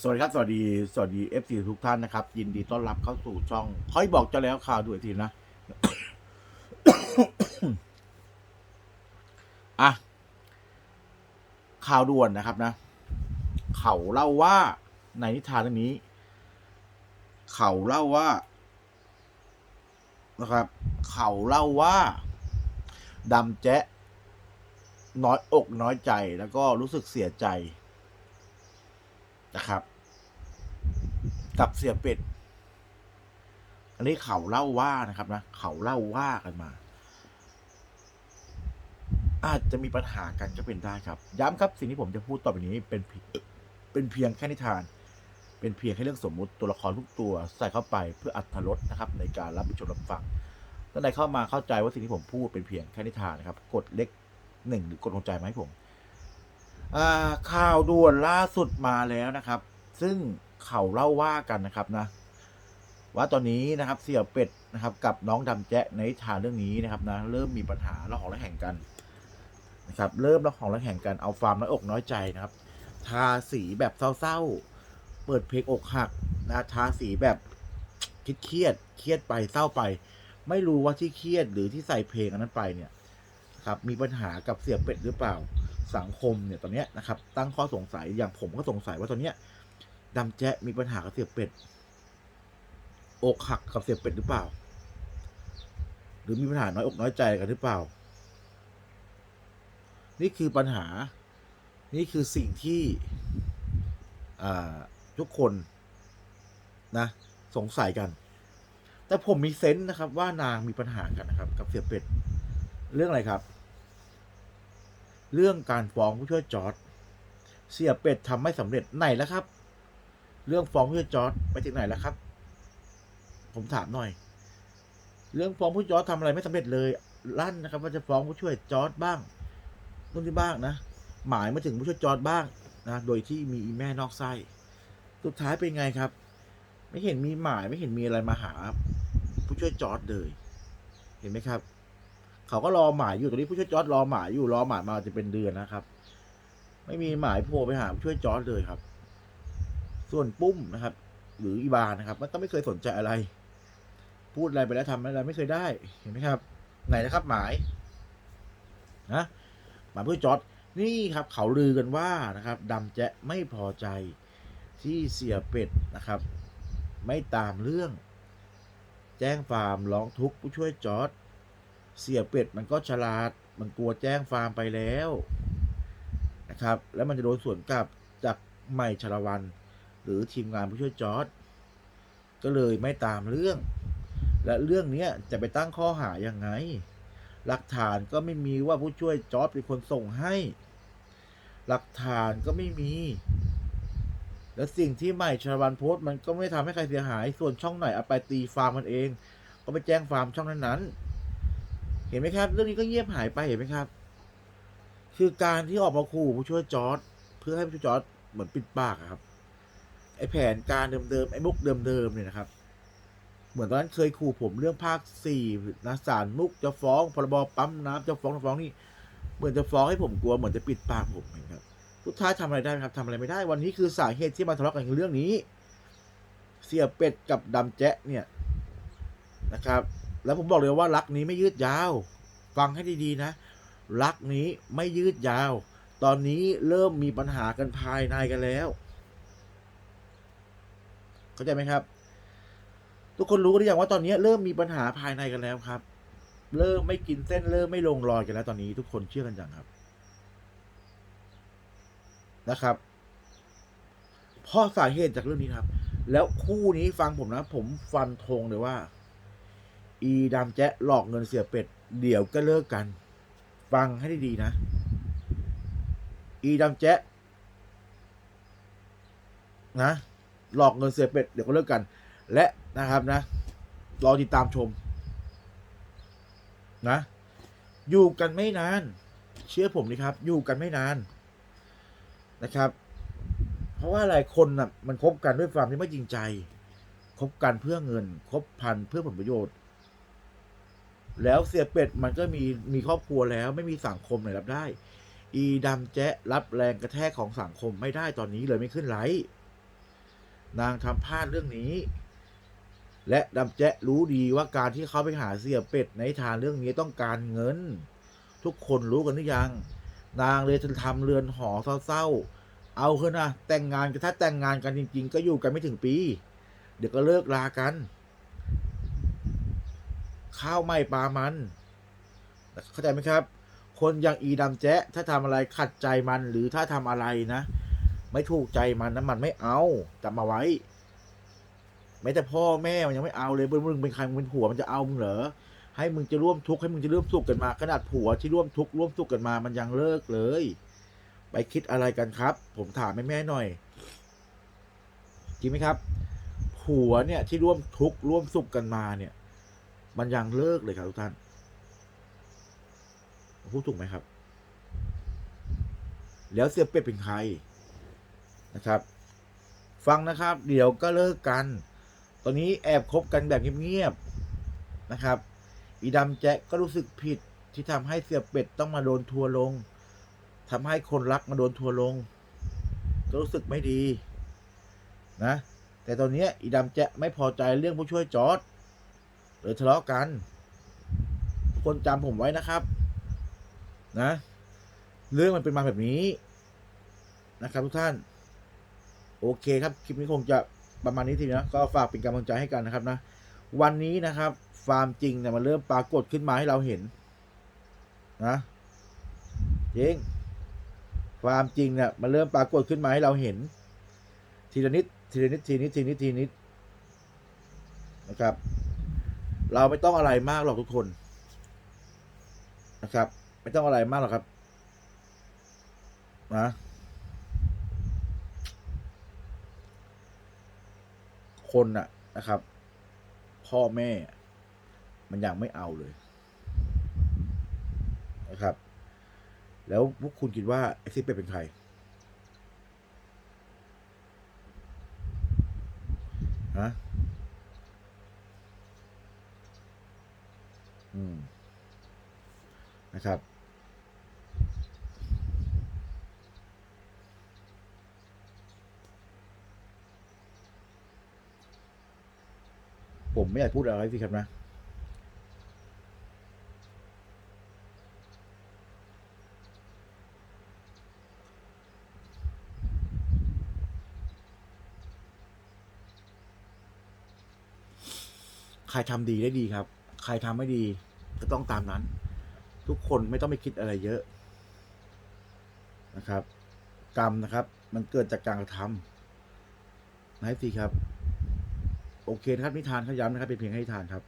สวัสดีครับ สวัสดี สวัสดี FC ทุกท่านนะครับ ยินดีต้อนรับเข้าสู่ช่องค่อยบอกจะแล้วข่าวด้วยทีนะ อะ ข่าวด่วนนะครับนะ เขาเล่าว่าในนิทานเรื่องนี้ เขาเล่าว่า นะครับ เขาเล่าว่าดำแจ๊ะน้อยอกน้อยใจแล้วก็รู้สึกเสียใจ นะครับ กับเสียเป็ด อันนี้เขาเล่าว่านะครับนะเขาเล่าว่ากันมา อาจจะมีปัญหากันก็เป็นได้ครับ ย้ำครับสิ่งที่ผมจะพูดต่อไปนี้เป็นเพียงเป็นเพียงแค่นิทาน เป็นเพียงแค่เรื่องสมมุติตัวละครทุกตัวใส่เข้าไปเพื่ออัธรสนะครับ ในการรับชมรับฟังท่านใดเข้ามาเข้าใจว่าสิ่งที่ผมพูดเป็นเพียงแค่นิทานนะครับ กดเล็กหนึ่งหรือกดหัวใจมาให้ผม ข่าวด่วนล่าสุดมาแล้วนะครับ ซึ่งเขาเล่าว่ากันนะครับนะ ว่าตอนนี้นะครับเสี่ยวเป็ดนะครับ กับน้องดำแจ๊ในทานเรื่องนี้นะครับนะเริ่มมีปัญหาระหองระแหงกันนะครับเริ่มระหองระแหงกันเอาความน้อยอกน้อยใจนะครับ ทาสีแบบเศร้าๆเปิดเพลงอกหักนะทาสีแบบคิดเครียดเครียดไปเศร้าไป ไม่รู้ว่าที่เครียดหรือที่ใส่เพลงอันนั้นไปเนี่ยครับมีปัญหากับเสี่ยวเป็ดหรือเปล่า สังคมเนี่ยตอนนี้นะครับ ตั้งข้อสงสัยอย่างผมก็สงสัยว่าตอนเนี้ยดำแจ๊มีปัญหากับเสียเป็ดอกหักกับเสียเป็ดหรือเปล่า หรือมีปัญหาน้อยอกน้อยใจกันหรือเปล่า นี่คือปัญหา นี่คือสิ่งที่ทุกคนนะ สงสัยกัน แต่ผมมีเซนส์นะครับว่านางมีปัญหากันนะครับ กับเสียเป็ด เรื่องอะไรครับ เรื่องการฟ้องผู้ช่วยจอร์ดเสียเป็ดทำไม่สำเร็จไหนแล้วครับ เรื่องฟ้องผู้ช่วยจอร์ดไปถึงไหนแล้วครับ ผมถามหน่อย เรื่องฟ้องผู้ช่วยจอร์ดทำอะไรไม่สำเร็จเลยลั่นนะครับ ว่าจะฟ้องผู้ช่วยจอร์ดบ้างนู่นที่บ้างนะหมายมาถึงผู้ช่วยจอร์ดบ้างนะโดยที่มีอีแม่นอกไส้สุดท้ายเป็นไงครับ ไม่เห็นมีหมายไม่เห็นมีอะไรมาหา ผู้ช่วยจอร์ดเลย เห็นไหมครับ เขาก็รอหมายอยู่ตอนนี้ผู้ช่วยจอร์ดรอหมายอยู่รอหมายมาจะเป็นเดือนนะครับ ไม่มีหมายโผล่ไปหาผู้ช่วยจอร์ดเลยครับ ส่วนปุ้มนะครับ หรืออีบานนะครับ มันก็ไม่เคยสนใจอะไร พูดอะไรไปแล้วทำอะไรไม่เคยได้เห็นไหมครับ ไหนนะครับ หมายนะหมายผู้ช่วยจอร์ดนี่ครับ เขาลือกันว่านะครับดำแจะไม่พอใจที่เสียเป็ดนะครับ ไม่ตามเรื่อง แจ้งฟาร์มร้องทุกข์ผู้ช่วยจอร์ด เสียเป็ดมันก็ฉลาด มันกลัวแจ้งฟาร์มไปแล้วนะครับ แล้วมันจะโดนสวนกลับจากใหม่ชลวัน หรือทีมงานผู้ช่วยจอร์ดก็เลยไม่ตามเรื่อง และเรื่องนี้จะไปตั้งข้อหายังไง หลักฐานก็ไม่มีว่าผู้ช่วยจอร์ดเป็นคนส่งให้ หลักฐานก็ไม่มี และสิ่งที่ใหม่ชลวันโพสต์มันก็ไม่ทำให้ใครเสียหาย ส่วนช่องไหนเอาไปตีฟาร์มมันเอง ก็ไปแจ้งฟาร์มช่องนั้นๆ เห็นไหมครับ เรื่องนี้ก็เงียบหายไปเห็นไหมครับ คือการที่ออกมาขู่ผู้ช่วยจอร์ดเพื่อให้ผู้ช่วยจอร์ดเหมือนปิดปากครับ ไอแผนการเดิมๆไอมุกเดิมๆเนี่ยนะครับ เหมือนตอนนั้นเคยขู่ผมเรื่องภาคสี่นะศาลมุกจะฟ้องพรบปั๊มน้ำจะฟ้องจะฟ้องนี่เหมือนจะฟ้องให้ผมกลัวเหมือนจะปิดปากผมเองครับสุดท้ายทำอะไรได้ไครับทำอะไรไม่ได้ วันนี้คือสาเหตุที่มาทะเลาะกันเรื่องนี้ เสียเป็ดกับดำแจ๊ะเนี่ยนะครับ แล้วผมบอกเลยว่ารักนี้ไม่ยืดยาว ฟังให้ดีๆนะ รักนี้ไม่ยืดยาว ตอนนี้เริ่มมีปัญหากันภายในกันแล้ว เข้าใจไหมครับ ทุกคนรู้หรือยังว่าตอนนี้เริ่มมีปัญหาภายในกันแล้วครับ เริ่มไม่กินเส้นเริ่มไม่ลงรอยกันแล้ว ตอนนี้ทุกคนเชื่อกันอยังครับ นะครับเพราะสาเหตุจากเรื่องนี้ครับ แล้วคู่นี้ฟังผมนะ ผมฟันธงเลยว่า อีดำแจ๊ะหลอกเงินเสียเป็ด เดี๋ยวก็เลิกกัน ฟังให้ดีๆนะ อีดำแจ๊ะนะหลอกเงินเสียเป็ด เดี๋ยวก็เลิกกัน และนะครับนะรอติดตามชม นะ อยู่กันไม่นาน เชื่อผมนี่ครับ อยู่กันไม่นานนะครับ เพราะว่าหลายคนน่ะมันคบกันด้วยความที่ไม่จริงใจคบกันเพื่อเงินคบพันเพื่อผลประโยชน์ แล้วเสียเป็ดมันก็มีมีครอบครัวแล้วไม่มีสังคมไหนรับได้ อีดำแจ๊ะรับแรงกระแทกของสังคมไม่ได้ตอนนี้เลยไม่ขึ้นไลฟ์นางทำพลาดเรื่องนี้ และดำแจ๊ะรู้ดีว่าการที่เขาไปหาเสียเป็ดในทางเรื่องนี้ต้องการเงิน ทุกคนรู้กันหรือยัง นางเลยจะทำเรือนหอเศร้าๆ เอาเถอะนะแต่งงานกันถ้าแต่งงานกันจริง ๆ ก็อยู่กันไม่ถึงปี เดี๋ยวก็เลิกลากัน ข้าวไม่ปลามัน เข้าใจไหมครับ คนอย่างอีดำแจ๊ะถ้าทำอะไรขัดใจมันหรือถ้าทำอะไรนะ ไม่ถูกใจมันนะมันไม่เอาจำมาไว้แม้แต่พ่อแม่มันยังไม่เอาเลยมึงเป็นใครมึงเป็นผัวมันจะเอามึงเหรอให้มึงจะร่วมทุกข์ให้มึงจะร่วมสุขกันมาขนาดผัวที่ร่วมทุกข์ร่วมสุขกันมามันยังเลิกเลย ไปคิดอะไรกันครับ ผมถามแม่แม่หน่อยจริงไหมครับ ผัวเนี่ยที่ร่วมทุกข์ร่วมสุขกันมาเนี่ย มันยังเลิกเลยครับทุกท่านพูดถูกไหมครับ แล้วเสียเป็ดเป็นใครนะครับ ฟังนะครับ เดี๋ยวก็เลิกกัน ตอนนี้แอบคบกันแบบเงียบๆนะครับ อีดำแจ๊กก็รู้สึกผิดที่ทำให้เสียเป็ดต้องมาโดนทัวร์ลงทำให้คนรักมาโดนทัวร์ลง ก็รู้สึกไม่ดีนะ แต่ตอนนี้อีดำแจ๊ะไม่พอใจเรื่องผู้ช่วยจอร์ด หรือทะเลาะกัน ทุกคนจำผมไว้นะครับ นะ เรื่องมันเป็นมาแบบนี้นะครับ ทุกท่าน โอเคครับ คลิปนี้คงจะประมาณนี้ทีนะก็ฝากเป็นกำลังใจให้กันนะครับนะ วันนี้นะครับฟาร์มจริงเนี่ยมันเริ่มปรากฏขึ้นมาให้เราเห็น นะจริงฟาร์มจริงเนี่ยมันเริ่มปรากฏขึ้นมาให้เราเห็น ทีละนิดทีละนิดทีนิดทีนิดทีนิดนะครับ เราไม่ต้องอะไรมากหรอกทุกคนนะครับ ไม่ต้องอะไรมากหรอกครับนะคนน่ะนะครับ พ่อแม่ มันยังไม่เอาเลยนะครับ แล้วพวกคุณคิดว่าไอ้ซิปเป็ดเป็นใครฮะ อืม นะครับ ผมไม่อยากพูดอะไรสิครับนะใครทำดีได้ดีครับ ใครทำไม่ดี ก็ต้องตามนั้น ทุกคนไม่ต้องไปคิดอะไรเยอะนะครับ กรรมนะครับ มันเกิดจากการกระทำนะสิครับ โอเคนะครับนิทานขาย้ำนะครับเป็นเพียงให้ทานครับ